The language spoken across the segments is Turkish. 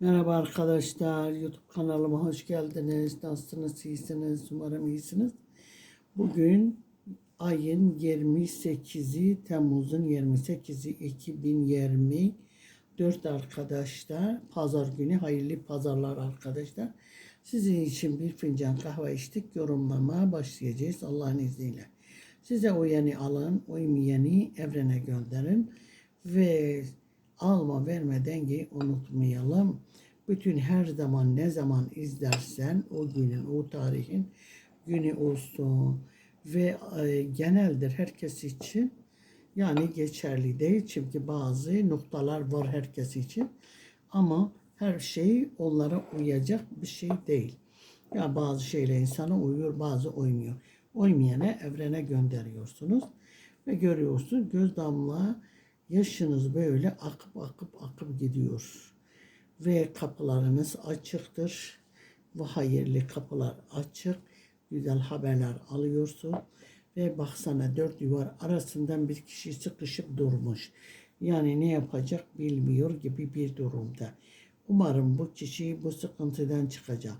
Merhaba arkadaşlar, YouTube kanalıma hoş geldiniz. Nasılsınız, iyisiniz? Umarım iyisiniz. Bugün ayın 28'i, Temmuz'un 28'i 2024 arkadaşlar. Pazar günü, hayırlı pazarlar arkadaşlar. Sizin için bir fincan kahve içtik, yorumlamaya başlayacağız Allah'ın izniyle. Size uyanı alın, uymayanı evrene gönderin ve alma verme dengeyi unutmayalım. Bütün her zaman ne zaman izlersen o günün, o tarihin günü olsun ve e, geneldir herkes için. Yani geçerli değil çünkü bazı noktalar var herkes için. Ama her şey onlara uyacak bir şey değil. Ya bazı şeyler insana uyuyor, bazı uymuyor. Uymayana evrene gönderiyorsunuz ve görüyorsun göz damla yaşınız böyle akıp akıp akıp gidiyor. Ve kapılarınız açıktır. Ve hayırlı kapılar açık. Güzel haberler alıyorsun. Ve baksana dört duvar arasından bir kişi sıkışıp durmuş. Yani ne yapacak bilmiyor gibi bir durumda. Umarım bu kişi bu sıkıntıdan çıkacak.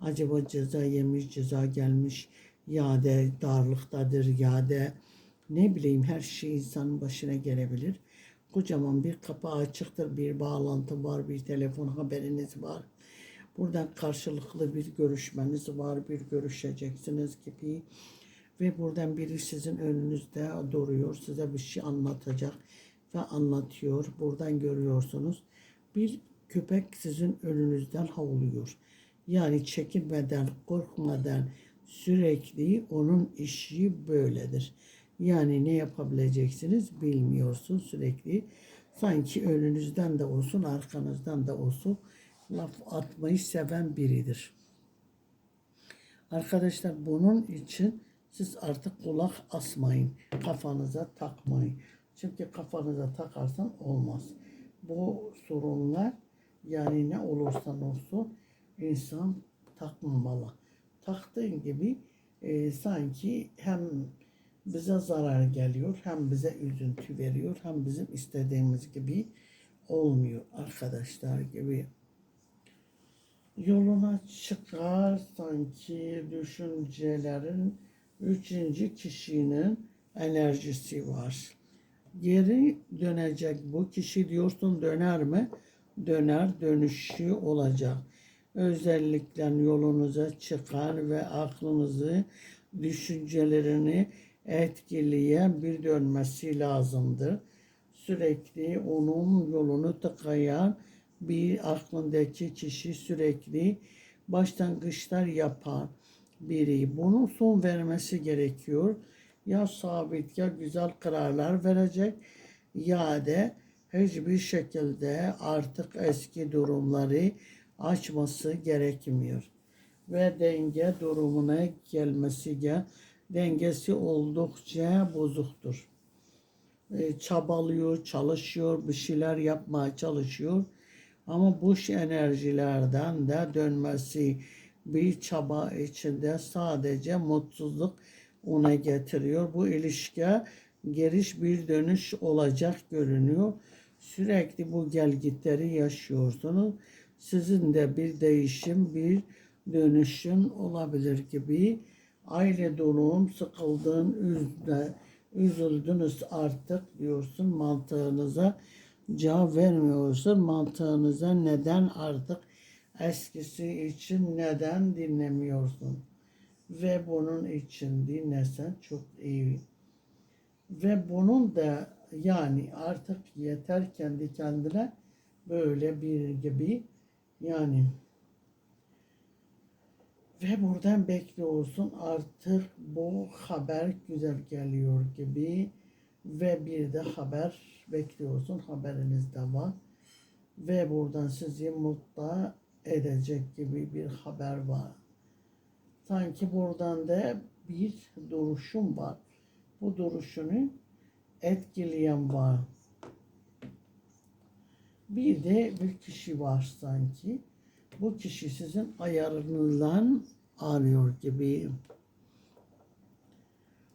Acaba ceza yemiş, ceza gelmiş, ya da darlıktadır ya da ne bileyim her şey insanın başına gelebilir. Kocaman bir kapı açıktır, bir bağlantı var, bir telefon haberiniz var. Buradan karşılıklı bir görüşmeniz var, bir görüşeceksiniz gibi. Ve buradan biri sizin önünüzde duruyor, size bir şey anlatacak ve anlatıyor. Buradan görüyorsunuz. Bir köpek sizin önünüzden havlıyor. Yani çekinmeden, korkmadan sürekli onun işi böyledir. Yani ne yapabileceksiniz bilmiyorsun sürekli. Sanki önünüzden de olsun, arkanızdan da olsun laf atmayı seven biridir. Arkadaşlar bunun için siz artık kulak asmayın. Kafanıza takmayın. Çünkü kafanıza takarsan olmaz. Bu sorunlar yani ne olursa olsun insan takmamalı. Taktığın gibi e, sanki hem bize zarar geliyor, hem bize üzüntü veriyor, hem bizim istediğimiz gibi olmuyor arkadaşlar gibi. Yoluna çıkar sanki düşüncelerin üçüncü kişinin enerjisi var. Geri dönecek bu kişi diyorsun döner mi? Döner dönüşü olacak. Özellikle yolunuza çıkar ve aklınızı, düşüncelerini etkileyen bir dönmesi lazımdır. Sürekli onun yolunu tıkayan bir aklındaki kişi sürekli başlangıçlar yapan biri. Bunun son vermesi gerekiyor. Ya sabit ya güzel kararlar verecek ya da hiçbir şekilde artık eski durumları açması gerekmiyor. Ve denge durumuna gelmesi gerekiyor dengesi oldukça bozuktur. E, çabalıyor, çalışıyor, bir şeyler yapmaya çalışıyor. Ama bu enerjilerden de dönmesi bir çaba içinde sadece mutsuzluk ona getiriyor. Bu ilişkiye geriş bir dönüş olacak görünüyor. Sürekli bu gelgitleri yaşıyorsunuz. Sizin de bir değişim, bir dönüşün olabilir gibi aile durum, sıkıldın, üzde, üzüldünüz artık diyorsun mantığınıza cevap vermiyorsun. Mantığınıza neden artık eskisi için neden dinlemiyorsun? Ve bunun için dinlesen çok iyi. Ve bunun da yani artık yeter kendi kendine böyle bir gibi yani ve buradan bekliyorsun artık bu haber güzel geliyor gibi ve bir de haber bekliyorsun haberiniz de var ve buradan sizi mutlu edecek gibi bir haber var. Sanki buradan da bir duruşum var. Bu duruşunu etkileyen var. Bir de bir kişi var sanki bu kişi sizin ayarınızdan arıyor gibi.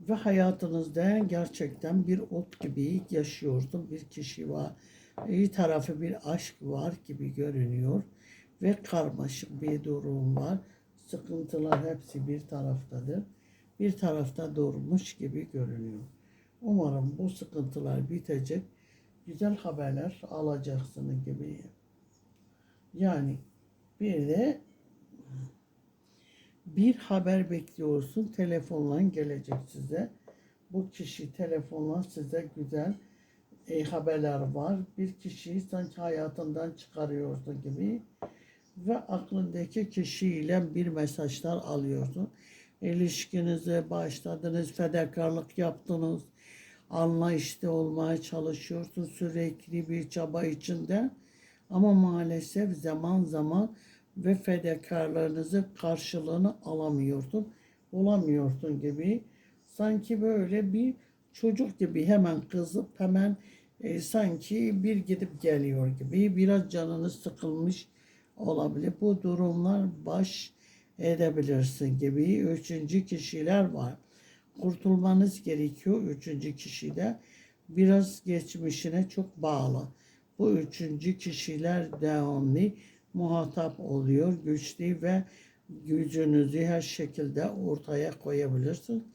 Ve hayatınızda gerçekten bir ot gibi yaşıyorsun bir kişi var. iyi tarafı bir aşk var gibi görünüyor ve karmaşık bir durum var. Sıkıntılar hepsi bir taraftadır. Bir tarafta durmuş gibi görünüyor. Umarım bu sıkıntılar bitecek. Güzel haberler alacaksınız gibi. Yani bir de bir haber bekliyorsun. Telefonla gelecek size. Bu kişi telefonla size güzel e, haberler var. Bir kişiyi sanki hayatından çıkarıyorsun gibi ve aklındaki kişiyle bir mesajlar alıyorsun. İlişkinize başladınız, fedakarlık yaptınız, anlayışlı olmaya çalışıyorsun sürekli bir çaba içinde. Ama maalesef zaman zaman ve fedakarlığınızın karşılığını alamıyorsun, bulamıyorsun gibi. Sanki böyle bir çocuk gibi hemen kızıp hemen e, sanki bir gidip geliyor gibi biraz canınız sıkılmış olabilir. Bu durumlar baş edebilirsin gibi üçüncü kişiler var. Kurtulmanız gerekiyor üçüncü kişide. Biraz geçmişine çok bağlı. Bu üçüncü kişiler devamlı muhatap oluyor. Güçlü ve gücünüzü her şekilde ortaya koyabilirsin.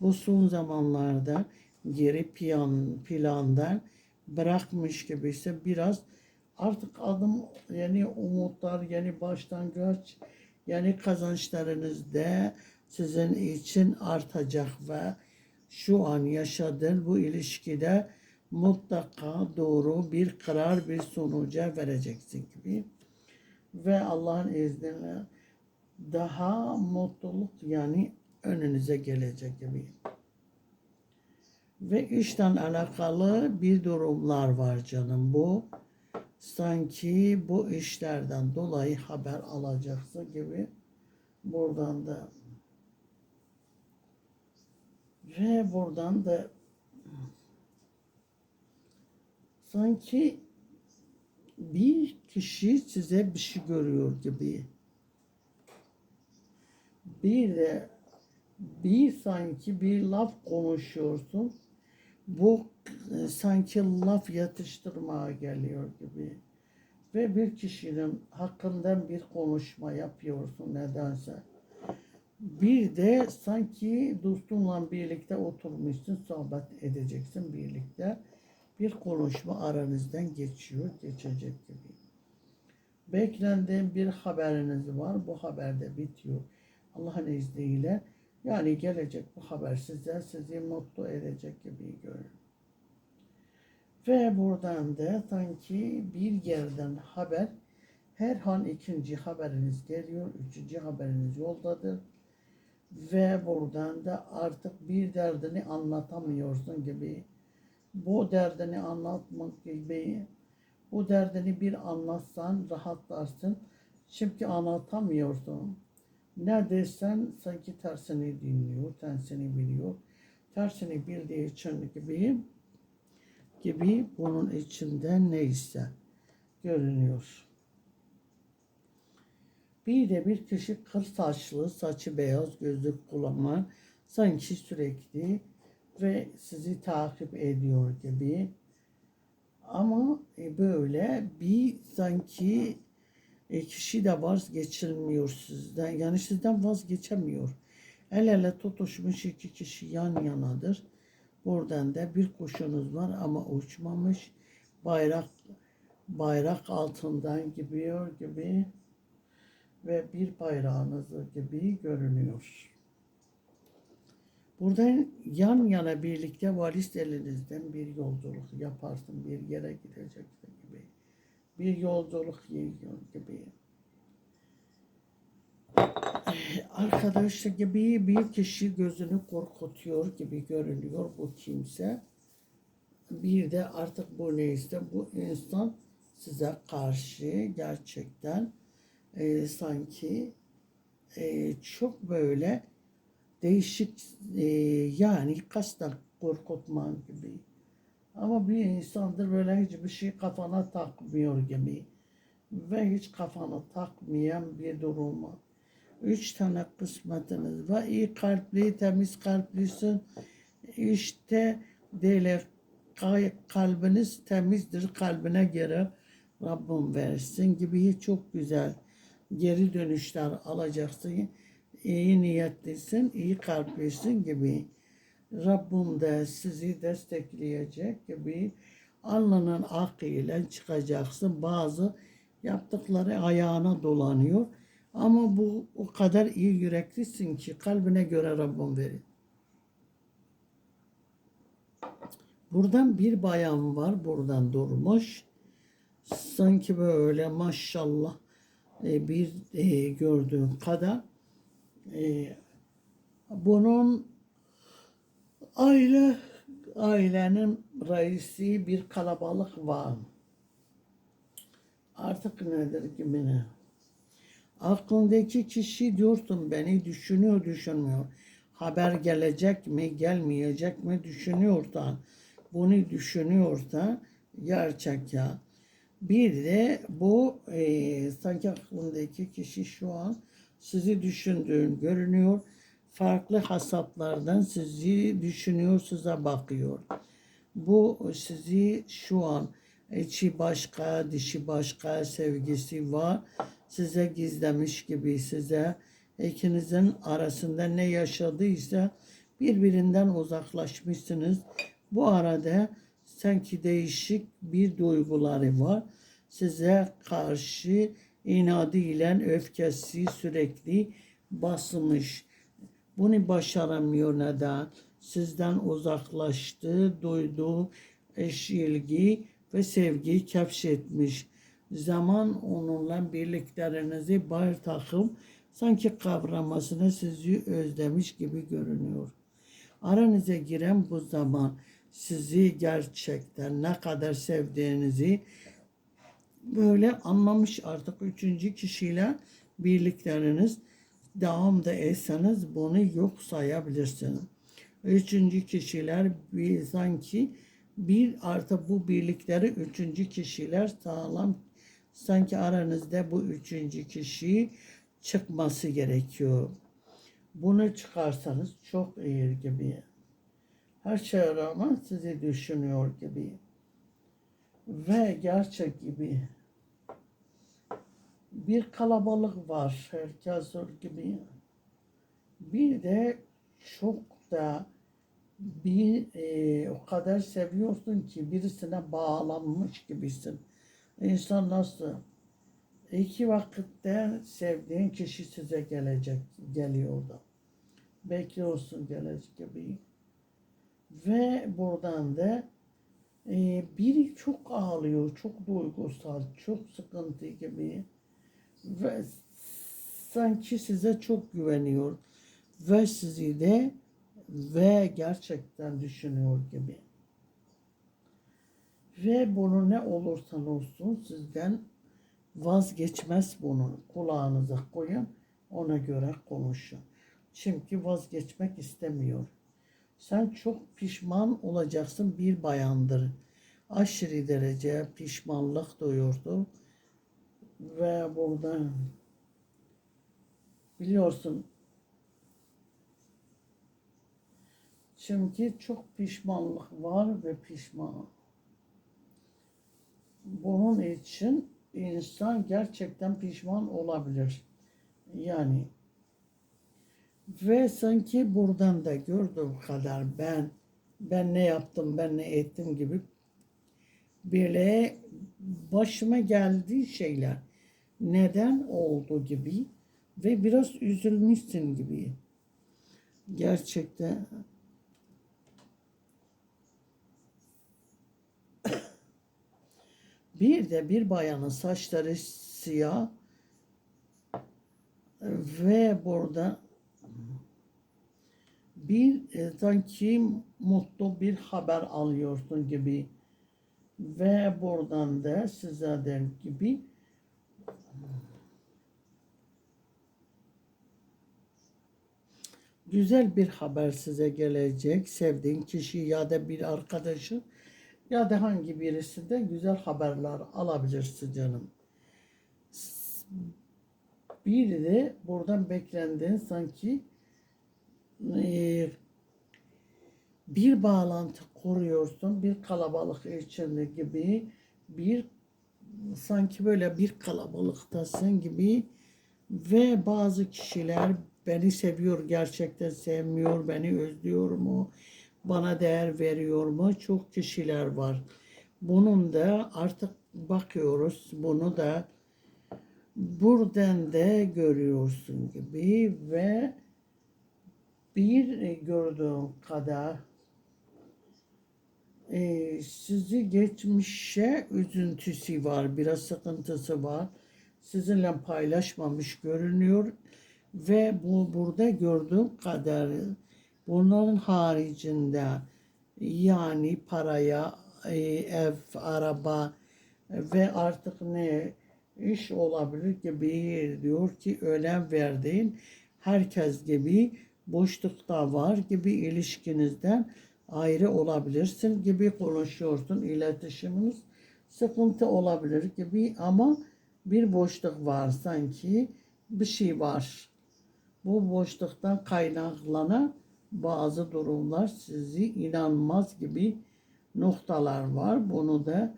Bu son zamanlarda geri plan, plandan bırakmış gibi ise biraz artık adım yeni umutlar, yeni başlangıç, yeni kazançlarınızda sizin için artacak ve şu an yaşadığın bu ilişkide mutlaka doğru bir karar, bir sonuca vereceksin gibi. Ve Allah'ın izniyle daha mutluluk yani önünüze gelecek gibi. Ve işten alakalı bir durumlar var canım bu. Sanki bu işlerden dolayı haber alacaksın gibi. Buradan da ve buradan da sanki bir kişi size bir şey görüyor gibi. Bir de bir sanki bir laf konuşuyorsun. Bu e, sanki laf yatıştırmaya geliyor gibi. Ve bir kişinin hakkından bir konuşma yapıyorsun nedense. Bir de sanki dostunla birlikte oturmuşsun, sohbet edeceksin birlikte. Bir konuşma aranızdan geçiyor, geçecek gibi. Beklendiğin bir haberiniz var, bu haber de bitiyor. Allah'ın izniyle. Yani gelecek bu haber size, sizi mutlu edecek gibi görünüyor. Ve buradan da sanki bir yerden haber, her an ikinci haberiniz geliyor, üçüncü haberiniz yoldadır. Ve buradan da artık bir derdini anlatamıyorsun gibi. Bu derdini anlatmak gibi, bu derdini bir anlatsan rahatlarsın. Çünkü anlatamıyorsun. Ne desen sanki tersini dinliyor, tersini biliyor. Tersini bildiği için gibi gibi bunun içinde neyse görünüyor. Bir de bir kişi kır saçlı, saçı beyaz, gözlü kullanma sanki sürekli ve sizi takip ediyor gibi. Ama e, böyle bir sanki e, kişi de vazgeçilmiyor sizden. Yani sizden vazgeçemiyor. El ele tutuşmuş iki kişi yan yanadır. Buradan da bir kuşunuz var ama uçmamış. Bayrak bayrak altından gidiyor gibi ve bir bayrağınız gibi görünüyor. Buradan yan yana birlikte valiz elinizden bir yolculuk yaparsın, bir yere gideceksin gibi. Bir yolculuk yiyor gibi. Arkadaşlar gibi bir kişi gözünü korkutuyor gibi görünüyor bu kimse. Bir de artık bu neyse bu insan size karşı gerçekten e, sanki e, çok böyle değişik e, yani kasten korkutman gibi. Ama bir insandır böyle hiçbir şey kafana takmıyor gibi. Ve hiç kafana takmayan bir durumu. Üç tane kısmetiniz var. İyi kalpli, temiz kalplisin. İşte kay- kalbiniz temizdir. Kalbine göre Rabbim versin gibi çok güzel geri dönüşler alacaksın. İyi niyetlisin, iyi kalplisin gibi. Rabbim de sizi destekleyecek gibi alnının akıyla çıkacaksın. Bazı yaptıkları ayağına dolanıyor. Ama bu o kadar iyi yüreklisin ki kalbine göre Rabbim verir. Buradan bir bayan var buradan durmuş. Sanki böyle maşallah e, bir e, gördüğüm kadar e, bunun aile ailenin reisi bir kalabalık var. Artık nedir gibi ne? Aklındaki kişi diyorsun beni düşünüyor düşünmüyor. Haber gelecek mi gelmeyecek mi düşünüyorsan bunu düşünüyorsa gerçek ya. Bir de bu e, sanki aklındaki kişi şu an sizi düşündüğün görünüyor. Farklı hasaplardan sizi düşünüyor, size bakıyor. Bu sizi şu an içi başka, dişi başka sevgisi var. Size gizlemiş gibi size ikinizin arasında ne yaşadıysa birbirinden uzaklaşmışsınız. Bu arada sanki değişik bir duyguları var. Size karşı inadıyla öfkesi sürekli basmış. Bunu başaramıyor neden? Sizden uzaklaştı, duyduğu eş ilgi ve sevgiyi kevşetmiş. Zaman onunla birliklerinizi bir takım sanki kavramasını sizi özlemiş gibi görünüyor. Aranıza giren bu zaman sizi gerçekten ne kadar sevdiğinizi böyle anlamış artık üçüncü kişiyle birlikleriniz devam da etseniz bunu yok sayabilirsiniz. Üçüncü kişiler bir sanki bir artı bu birlikleri üçüncü kişiler sağlam sanki aranızda bu üçüncü kişi çıkması gerekiyor. Bunu çıkarsanız çok iyi gibi. Her şeye rağmen sizi düşünüyor gibi. Ve gerçek gibi. Bir kalabalık var herkes gibi. Bir de çok da bir e, o kadar seviyorsun ki birisine bağlanmış gibisin. İnsan nasıl? İki vakitte sevdiğin kişi size gelecek, geliyor da. Bekliyorsun gelecek gibi. Ve buradan da e, biri çok ağlıyor, çok duygusal, çok sıkıntı gibi. Ve sanki size çok güveniyor. Ve sizi de ve gerçekten düşünüyor gibi. Ve bunu ne olursa olsun sizden vazgeçmez bunu. Kulağınıza koyun, ona göre konuşun. Çünkü vazgeçmek istemiyor. Sen çok pişman olacaksın bir bayandır. Aşırı derece pişmanlık duyuyordu. Ve burada biliyorsun çünkü çok pişmanlık var ve pişman. Bunun için insan gerçekten pişman olabilir. Yani ve sanki buradan da gördüğüm kadar ben ben ne yaptım, ben ne ettim gibi böyle başıma geldiği şeyler neden oldu gibi ve biraz üzülmüşsün gibi. Gerçekten bir de bir bayanın saçları siyah ve burada bir e, sanki mutlu bir haber alıyorsun gibi ve buradan da size der gibi güzel bir haber size gelecek. Sevdiğin kişi ya da bir arkadaşı ya da hangi birisi de güzel haberler alabilirsin canım. Bir de buradan beklendiğin sanki e, bir bağlantı kuruyorsun. Bir kalabalık içinde gibi bir sanki böyle bir kalabalıktasın gibi ve bazı kişiler beni seviyor gerçekten sevmiyor beni özlüyor mu? Bana değer veriyor mu? Çok kişiler var. Bunun da artık bakıyoruz bunu da buradan da görüyorsun gibi ve bir gördüğüm kadar e, sizi geçmişe üzüntüsü var, biraz sıkıntısı var. Sizinle paylaşmamış görünüyor ve bu burada gördüğüm kadarı bunların haricinde yani paraya, e, ev, araba ve artık ne iş olabilir gibi diyor ki önem verdiğin herkes gibi boşlukta var gibi ilişkinizden ayrı olabilirsin gibi konuşuyorsun iletişiminiz sıkıntı olabilir gibi ama bir boşluk var sanki bir şey var. Bu boşluktan kaynaklanan bazı durumlar sizi inanmaz gibi noktalar var. Bunu da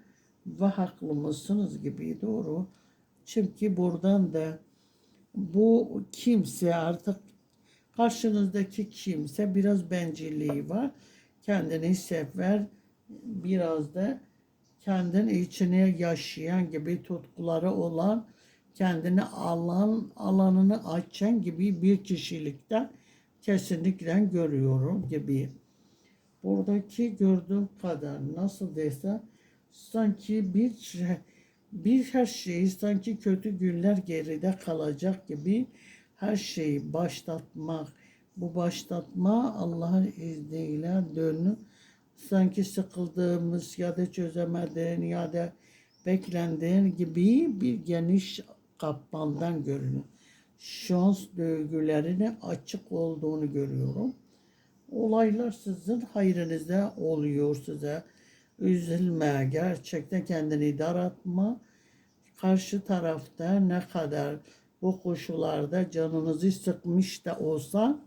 ve haklı mısınız gibi doğru. Çünkü buradan da bu kimse artık karşınızdaki kimse biraz bencilliği var. Kendini sever, biraz da kendini içine yaşayan gibi tutkuları olan, kendini alan, alanını açan gibi bir kişilikten kesinlikle görüyorum gibi. Buradaki gördüğüm kadar nasıl desem sanki bir şey- bir her şeyi sanki kötü günler geride kalacak gibi her şeyi başlatmak. Bu başlatma Allah'ın izniyle dönüp sanki sıkıldığımız ya da çözemediğin ya da beklendiğin gibi bir geniş kapmandan görünüyor. Şans döngülerine açık olduğunu görüyorum. Olaylar sizin hayrınıza oluyor size. Üzülme, gerçekten kendini daratma. Karşı tarafta ne kadar bu koşullarda canınızı sıkmış da olsa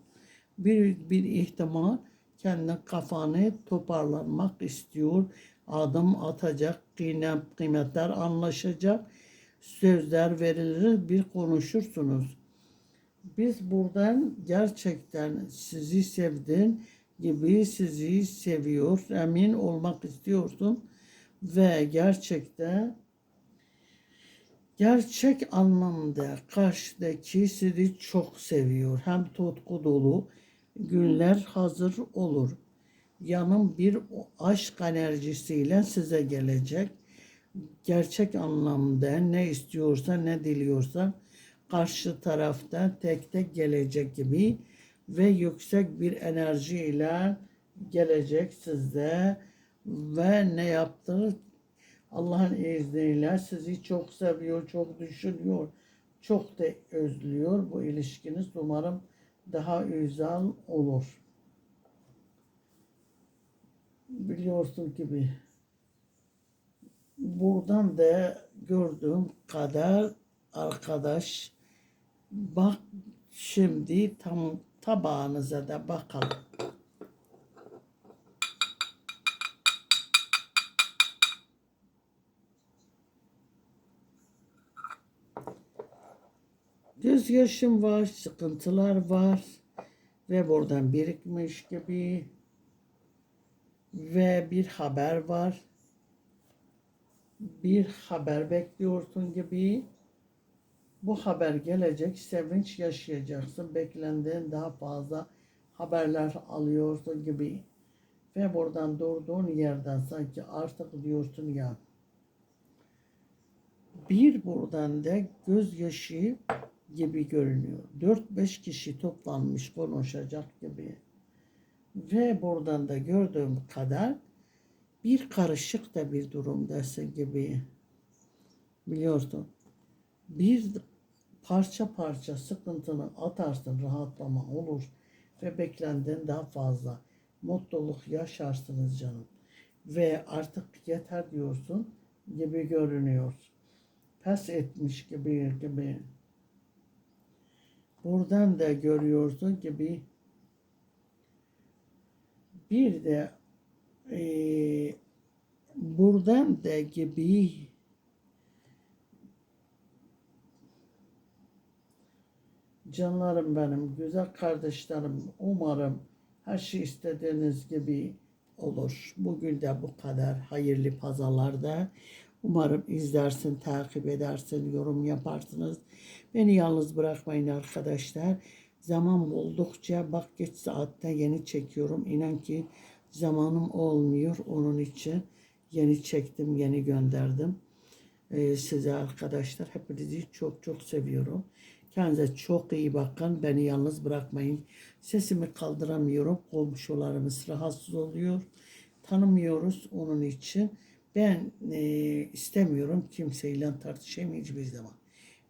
bir, bir ihtimal kendi kafanı toparlanmak istiyor. Adım atacak, kıymet, kıymetler anlaşacak, sözler verilir, bir konuşursunuz. Biz buradan gerçekten sizi sevdiğin gibi sizi seviyor, emin olmak istiyorsun ve gerçekten gerçek anlamda karşıdaki sizi çok seviyor. Hem tutku dolu günler hazır olur. Yanım bir aşk enerjisiyle size gelecek. Gerçek anlamda ne istiyorsa ne diliyorsa karşı tarafta tek tek gelecek gibi ve yüksek bir enerjiyle gelecek sizde ve ne yaptı? Allah'ın izniyle sizi çok seviyor, çok düşünüyor, çok da özlüyor. Bu ilişkiniz umarım daha güzel olur. Biliyorsun gibi buradan da gördüğüm kadar arkadaş bak şimdi tam tabağınıza da bakalım. Gözyaşım var, sıkıntılar var ve buradan birikmiş gibi ve bir haber var. Bir haber bekliyorsun gibi. Bu haber gelecek, sevinç yaşayacaksın. Beklendiğin daha fazla haberler alıyorsun gibi. Ve buradan durduğun yerden sanki artık diyorsun ya. Bir buradan da gözyaşı gibi görünüyor. 4-5 kişi toplanmış konuşacak gibi. Ve buradan da gördüğüm kadar bir karışık da bir durumdasın gibi. Biliyorsun. Bir parça parça sıkıntını atarsın rahatlama olur ve beklendiğin daha fazla mutluluk yaşarsınız canım. Ve artık yeter diyorsun gibi görünüyor. Pes etmiş gibi gibi. Buradan da görüyorsun gibi Bir de eee buradan da gibi canlarım benim, güzel kardeşlerim, umarım her şey istediğiniz gibi olur. Bugün de bu kadar hayırlı pazarlarda. Umarım izlersin, takip edersin, yorum yaparsınız. Beni yalnız bırakmayın arkadaşlar. Zaman buldukça bak geç saatte yeni çekiyorum. İnan ki zamanım olmuyor onun için. Yeni çektim, yeni gönderdim. Ee, size arkadaşlar hepinizi çok çok seviyorum. Kendinize çok iyi bakın. Beni yalnız bırakmayın. Sesimi kaldıramıyorum. Komşularımız rahatsız oluyor. Tanımıyoruz onun için. Ben e, istemiyorum kimseyle tartışayım hiçbir zaman.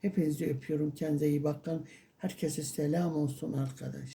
Hepinizi öpüyorum. Kendinize iyi bakın. Herkese selam olsun arkadaş.